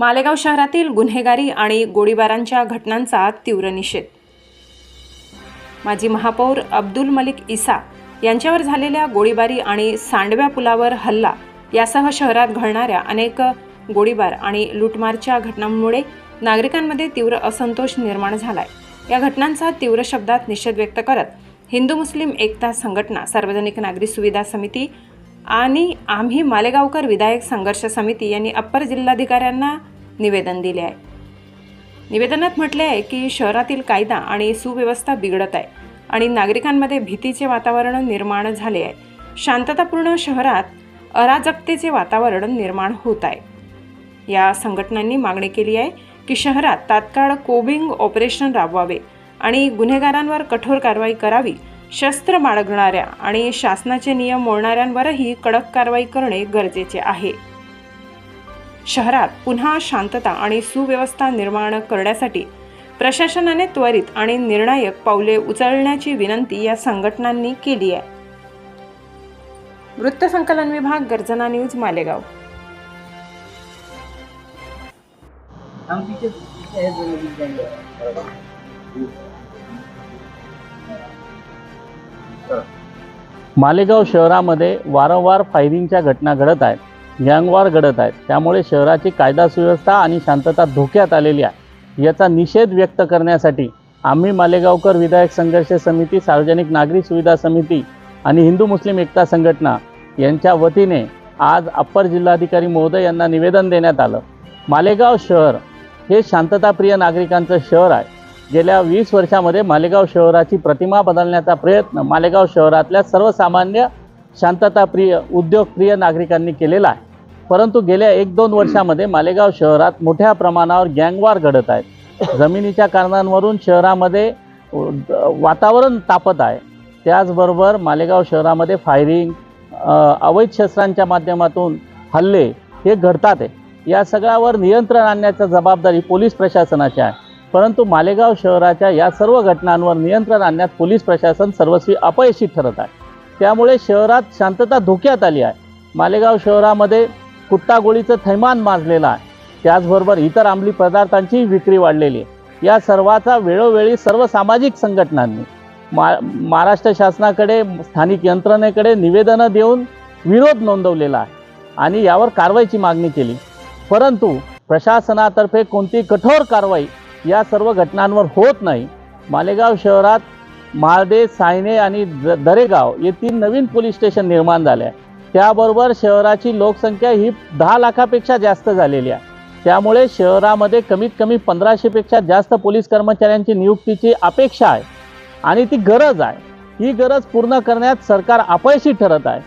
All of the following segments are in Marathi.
मालेगाव शहरातील गुन्हेगारी आणि गोळीबारांच्या घटनांचा तीव्र निषेध. माजी महापौर अब्दुल मलिक इसा यांच्यावर झालेल्या गोळीबारी आणि सांडव्या पुलावर हल्ला यासह शहरात घडणाऱ्या अनेक गोळीबार आणि लूटमारच्या घटनांमुळे नागरिकांमध्ये तीव्र असंतोष निर्माण झालाय. या घटनांचा तीव्र शब्दात निषेध व्यक्त करत हिंदू मुस्लिम एकता संघटना सार्वजनिक नागरी सुविधा समिती आणि आम्ही मालेगावकर विधायक संघर्ष समिती यांनी अप्पर जिल्हाधिकाऱ्यांना निवेदन दिले आहे. निवेदनात म्हटले आहे की शहरातील कायदा आणि सुव्यवस्था बिघडत आहे आणि नागरिकांमध्ये भीतीचे वातावरण निर्माण झाले आहे. शांततापूर्ण शहरात अराजकतेचे वातावरण निर्माण होत आहे. या संघटनांनी मागणी केली आहे की शहरात तात्काळ कोबिंग ऑपरेशन राबवावे आणि गुन्हेगारांवर कठोर कारवाई करावी शस्त्र बाळगणाऱ्या आणि शासनाचे नियम मोडणाऱ्यांवरही कडक कारवाई करणे गरजेचे आहे. शहरात पुन्हा शांतता आणि सुव्यवस्था निर्माण करण्यासाठी प्रशासनाने त्वरित आणि निर्णायक पावले उचलण्याची विनंती या संघटनांनी केली आहे. वृत्तसंकलन विभाग गर्जना न्यूज मालेगाव. हम मालेगाव शहरामध्ये वारंवार फायरिंगच्या घटना घडत आहेत. गँगवार घडत आहेत. त्यामुळे शहराची कायदा सुव्यवस्था आणि शांतता धोक्यात आलेली आहे. याचा निषेध व्यक्त करण्यासाठी आम्ही मालेगावकर विधायक संघर्ष समिती सार्वजनिक नागरी सुविधा समिती आणि हिंदू मुस्लिम एकता संघटना यांच्या वतीने आज अप्पर जिल्हाधिकारी महोदय यांना निवेदन देण्यात आलं. मालेगाव शहर हे शांतताप्रिय नागरिकांचं शहर आहे. गेल्या वीस वर्षामध्ये मालेगाव शहराची प्रतिमा बदलण्याचा प्रयत्न मालेगाव शहरातल्या सर्वसामान्य शांतताप्रिय उद्योगप्रिय नागरिकांनी केलेला आहे. परंतु गेल्या एक दोन वर्षामध्ये मालेगाव शहरात मोठ्या प्रमाणावर गँगवार घडत आहेत जमिनीच्या कारणांवरून शहरामध्ये वातावरण तापत आहे. त्याचबरोबर मालेगाव शहरामध्ये फायरिंग अवैध शस्त्रांच्या माध्यमातून हल्ले हे घडतात आहे. या सगळ्यावर नियंत्रण आणण्याची जबाबदारी पोलीस प्रशासनाची आहे. परंतु मालेगाव शहराच्या या सर्व घटनांवर नियंत्रण आणण्यात पोलीस प्रशासन सर्वस्वी अपयशी ठरत आहे. त्यामुळे शहरात शांतता धोक्यात आली आहे. मालेगाव शहरामध्ये कुट्टागोळीचं थैमान माजलेलं आहे. त्याचबरोबर इतर अंमली पदार्थांचीही विक्री वाढलेली आहे. या सर्वाचा वेळोवेळी सर्व सामाजिक संघटनांनी मा महाराष्ट्र शासनाकडे स्थानिक यंत्रणेकडे निवेदनं देऊन विरोध नोंदवलेला आहे आणि यावर कारवाईची मागणी केली. परंतु प्रशासनातर्फे कोणती कठोर कारवाई या सर्व घटनांवर होत नाही. मालेगाव शहरात माळदे सायने आणि द दरेगाव येथील तीन नवीन पोलीस स्टेशन निर्माण झाले आहे. त्याबरोबर शहराची लोकसंख्या ही दहा लाखापेक्षा जास्त झालेली आहे. त्यामुळे शहरामध्ये कमीत कमी पंधराशेपेक्षा जास्त पोलीस कर्मचाऱ्यांची नियुक्तीची अपेक्षा आहे आणि ती गरज आहे. ही गरज पूर्ण करण्यात सरकार अपयशी ठरत आहे.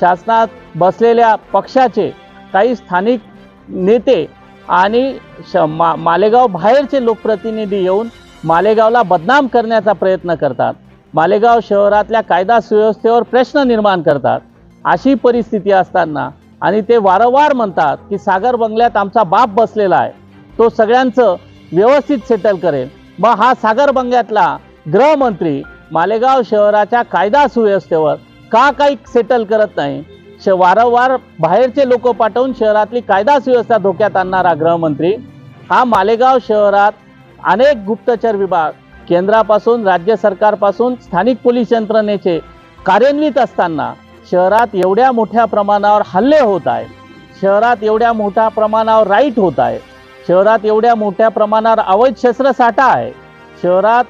शासनात बसलेल्या पक्षाचे काही स्थानिक नेते आणि श मा मालेगाव बाहेरचे लोकप्रतिनिधी येऊन मालेगावला बदनाम करण्याचा प्रयत्न करतात. मालेगाव शहरातल्या कायदा सुव्यवस्थेवर प्रश्न निर्माण करतात. अशी परिस्थिती असताना आणि ते वारंवार म्हणतात की सागर बंगल्यात आमचा बाप बसलेला आहे. तो सगळ्यांचं व्यवस्थित सेटल करेल. मग हा सागर बंगल्यातला गृहमंत्री मालेगाव शहराच्या कायदा सुव्यवस्थेवर का काही सेटल करत नाही? वारंवार बाहेरचे लोक पाठवून शहरातली कायदा सुव्यवस्था धोक्यात आणणारा गृहमंत्री. हा मालेगाव शहरात अनेक गुप्तचर विभाग केंद्रापासून राज्य सरकारपासून स्थानिक पोलीस यंत्रणेचे कार्यान्वित असताना शहरात एवढ्या मोठ्या प्रमाणावर हल्ले होत आहे शहरात एवढ्या मोठ्या प्रमाणावर राईट होत आहे शहरात एवढ्या मोठ्या प्रमाणावर अवैध शस्त्रसाठा आहे. शहरात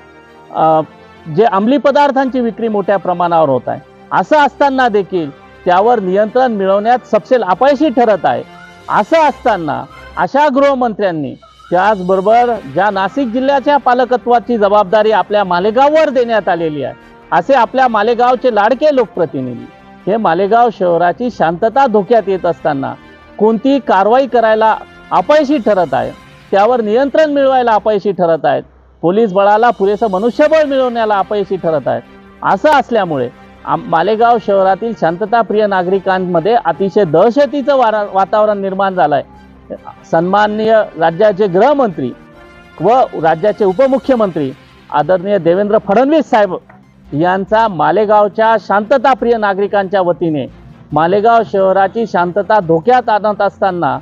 जे अंमली पदार्थांची विक्री मोठ्या प्रमाणावर होत आहे. असं असताना देखील त्यावर नियंत्रण मिळवण्यात सपशेल अपयशी ठरत आहे. असं असताना अशा गृहमंत्र्यांनी त्याचबरोबर ज्या नाशिक जिल्ह्याच्या पालकत्वाची जबाबदारी आपल्या मालेगाववर देण्यात आलेली आहे असे आपल्या मालेगावचे लाडके लोकप्रतिनिधी. हे मालेगाव शहराची शांतता धोक्यात येत असताना कोणती कारवाई करायला अपयशी ठरत आहे. त्यावर नियंत्रण मिळवायला अपयशी ठरत आहेत. पोलीस बळाला पुरेसं मनुष्यबळ मिळवण्याला अपयशी ठरत आहेत. असं असल्यामुळे मालेगाव शहरातील शांतताप्रिय नागरिकांमध्ये अतिशय दहशतीचं वारा वातावरण निर्माण झालं आहे सन्माननीय राज्याचे गृहमंत्री व राज्याचे उपमुख्यमंत्री आदरणीय देवेंद्र फडणवीस साहेब यांचा मालेगावच्या शांतताप्रिय नागरिकांच्या वतीने मालेगाव शहराची शांतता धोक्यात आणत असताना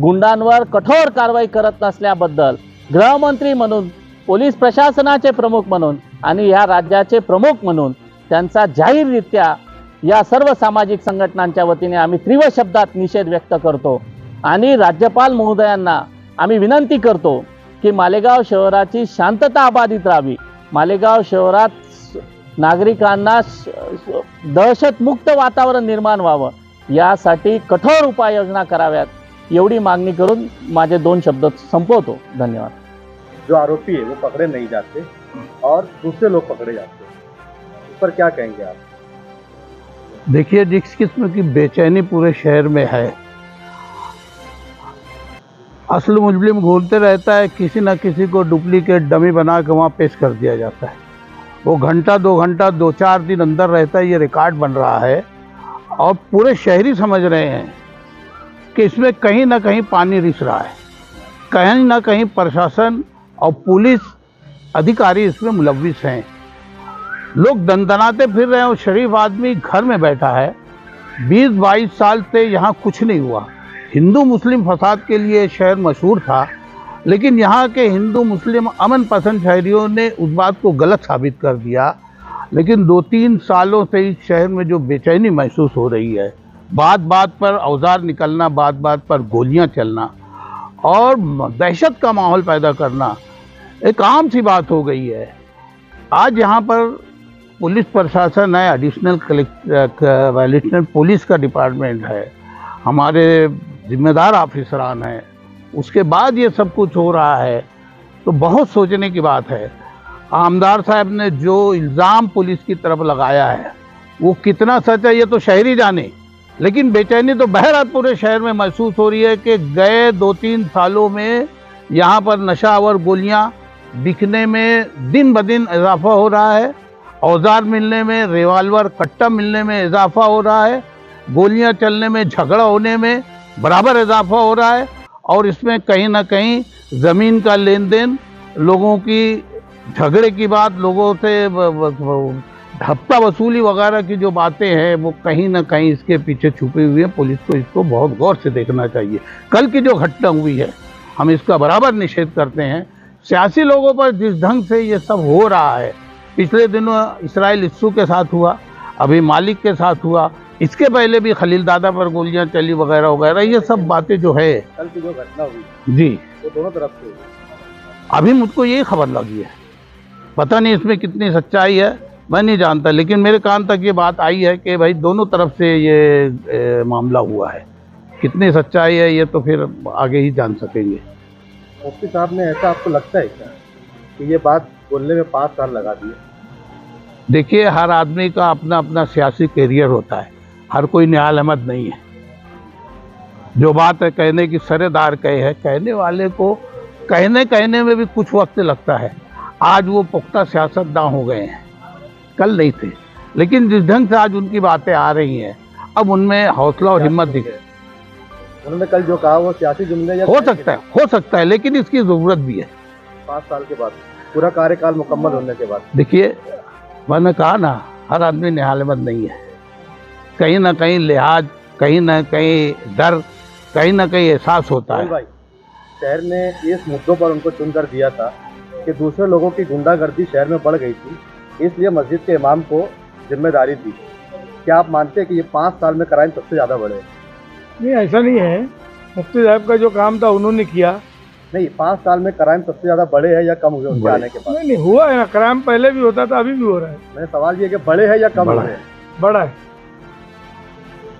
गुंडांवर कठोर कारवाई करत नसल्याबद्दल गृहमंत्री म्हणून पोलीस प्रशासनाचे प्रमुख म्हणून आणि या राज्याचे प्रमुख म्हणून त्यांचा जाहीररित्या या सर्व सामाजिक संघटनांच्या वतीने आम्ही तीव्र शब्दात निषेध व्यक्त करतो. आणि राज्यपाल महोदयांना आम्ही विनंती करतो की मालेगाव शहराची शांतता अबाधित राहावी. मालेगाव शहरात नागरिकांना दहशतमुक्त वातावरण निर्माण व्हावं. यासाठी कठोर उपाययोजना कराव्यात एवढी मागणी करून माझे दोन शब्द संपवतो. धन्यवाद. जो आरोपी है वो पकड़े नहीं जाते और दूसरे लोग पकड़े जाते हैं। पर क्या कहेंगे आप? देखिए जिस किस्म की बेचैनी पूरे शहर में है, असल मुजलिम घूमते रहता है, किसी न किसी को डुप्लीकेट डमी बना के वहाँ पेश कर दिया जाता है। वो घंटा, दो घंटा, दो चार दिन अंदर रहता है, ये रिकॉर्ड बन रहा है। और पूरे शहरी समझ रहे हैं कि इसमें कहीं ना कहीं पानी रिस रहा है। कहीं ना कहीं प्रशासन और पुलिस अधिकारी इसमें मुलविस हैं। लोग दंदनाते फिर रहे हैं और शरीफ आदमी घर में बैठा है। बीस बाईस साल से यहाँ कुछ नहीं हुआ। हिंदू मुस्लिम फसाद के लिए शहर मशहूर था, लेकिन यहाँ के हिंदू मुस्लिम अमन पसंद शहरियों ने उस बात को गलत साबित कर दिया। लेकिन दो तीन सालों से इस शहर में जो बेचैनी महसूस हो रही है, बात बात पर औज़ार निकलना, बात बात पर गोलियाँ चलना और दहशत का माहौल पैदा करना, एक आम सी बात हो गई है। आज यहाँ पर पुलिस प्रशासन है एडिशनल कलेक्टर एडिशनल पुलिस का डिपार्टमेंट है। हमारे जिम्मेदार ऑफिसरान हैं। उसके बाद ये सब कुछ हो रहा है। तो बहुत सोचने की बात है। आमदार साहब ने जो इल्ज़ाम पुलिस की तरफ़ लगाया है, वो कितना सच है ये तो शहरी जाने। लेकिन बेचैनी तो बहरहाल पूरे शहर में महसूस हो रही है कि गए दो तीन सालों में यहाँ पर नशा और गोलियाँ बिकने में दिन ब दिन इजाफा हो रहा है। औज़ार मिलने में, रिवाल्वर कट्टा मिलने में इजाफा हो रहा है, गोलियाँ चलने में, झगड़ा होने में बराबर इजाफा हो रहा है और इसमें कहीं ना कहीं ज़मीन का लेन देन लोगों की झगड़े की बात, लोगों से हफ़्ता वसूली वगैरह की जो बातें हैं, वो कहीं ना कहीं इसके पीछे छुपी हुई है। पुलिस को इसको बहुत गौर से देखना चाहिए। कल की जो घटना हुई है, हम इसका बराबर निषेध करते हैं। सियासी लोगों पर जिस ढंग से ये सब हो रहा है पिछले दिनों इसराइल इस्सू के साथ हुआ अभी मालिक के साथ हुआ इसके पहले भी खलील दादा पर गोलियाँ चली वगैरह वगैरह ये सब बातें जो है। कल की जो घटना हुई जी। वो दोनों तरफ़ से अभी मुझको यही खबर लगी है। पता नहीं इसमें कितनी सच्चाई है मैं नहीं जानता लेकिन मेरे कान तक ये बात आई है कि भाई दोनों तरफ़ से ये ए, मामला हुआ है। कितनी सच्चाई है ये तो फिर आगे ही जान सकेंगे। मुफ्ती साहब ने ऐसा आपको लगता है क्या कि ये बात बोलने में पाँच साल लगा दिए? देखिए हर आदमी का अपना अपना सियासी कैरियर होता है। हर कोई न्याल अहमद नहीं है। जो बात है कहने की सरेदार कहे है कहने वाले को कहने कहने में भी कुछ वक्त लगता है। आज वो पुख्ता सियासतदान हो गए हैं। कल नहीं थे। लेकिन जिस ढंग से आज उनकी बातें आ रही हैं अब उनमें हौसला और हिम्मत दिखे उन्होंने कल जो कहा वो सियासी जुमले हो सकता है हो सकता है लेकिन इसकी ज़रूरत भी है। पाँच साल के बाद पूरा कार्यकाल मुकम्मल होने के बाद। देखिए मैंने कहा ना हर आदमी निहालमंद नहीं है। कहीं ना कहीं लिहाज कहीं ना कहीं डर कहीं ना कहीं एहसास होता है। भाई शहर ने इस मुद्दों पर उनको चुन कर दिया था कि दूसरे लोगों की गुंडागर्दी शहर में बढ़ गई थी इसलिए मस्जिद के इमाम को ज़िम्मेदारी दी। क्या आप मानते हैं कि ये पाँच साल में क्राइम सबसे ज़्यादा बढ़े? नहीं ऐसा नहीं है। मुफ्ती साहब का जो काम था उन्होंने किया। नहीं पाँच साल में क्राइम सबसे ज़्यादा बड़े हैं या कम हुए उनके आने के बाद? नहीं नहीं हुआ है ना क्राइम पहले भी होता था अभी भी हो रहा है। मेरा सवाल ये कि बढ़े हैं या कम है। हैं? बड़ा है।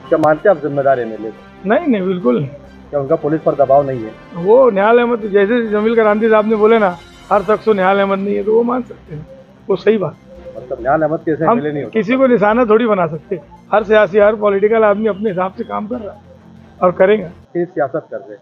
क्या मानते हैं आप जिम्मेदार एमएलए को नहीं नहीं बिल्कुल नहीं। क्या उनका पुलिस पर दबाव नहीं है? वो न्यायालय अहमद जैसे जमील करांती साहब ने बोले ना हर शख्स को न्यायालय अहमद नहीं है तो वो मान सकते हैं। वो सही बात। मतलब न्याय अहमद के ऐसे हम नहीं होते। किसी को निशाना थोड़ी बना सकते हर सियासी हर पॉलिटिकल आदमी अपने हिसाब से काम कर रहा है और करेगा। सियासत कर रहे हैं।